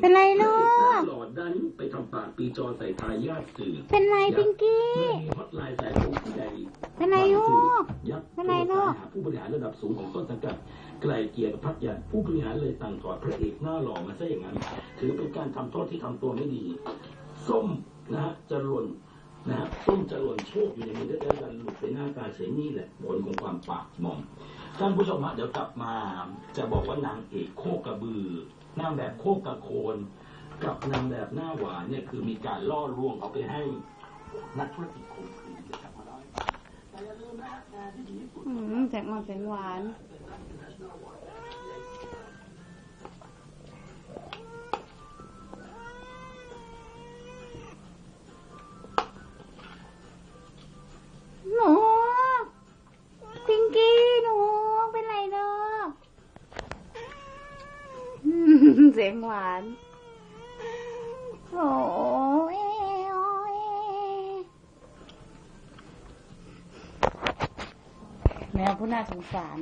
เป็นไรลูกหลอดดันไปทำปากปีจอใส่ทายาทสื่อเป็นไรพิงกี้เมื่อมีฮอตไลน์สายตรงผู้ใหญ่เป็นไรลูกยักษ์เป็นไรลูกหาผู้บริหารระดับสูงของต้นสังกัดไกลเกลี่ยกับพักใหญ่ผู้บริหารเลยสั่งถอดพระเอกหน้าหล่อมาซะอย่างนั้น ถือเป็นการทำโทษที่ทำตัวไม่ดี ส้มนะฮะจะหล่นนะฮะส้มจะหล่นโชคอยู่ในมือได้แล้วกันหลุดไปหน้าตาเฉยนี่แหละผลของความปากหมอง ท่านผู้ชมฮะเดี๋ยวกลับมา จะบอกว่านางเอกโคกระบือนางแบบโคกระโคนกับนางแบบหน้าหวานเนี่ยคือมีการล่อลวงเอาไปให้นักธุรกิจข่มขืนนะครับมาเล่าให้ฟังแต่อย่าลืมนะงานที่ดีที่สุดอืมแสงอ่อนแสงหวานห เสียงหวาน โอ้ยโอเอแมวผู้น่าสงสาร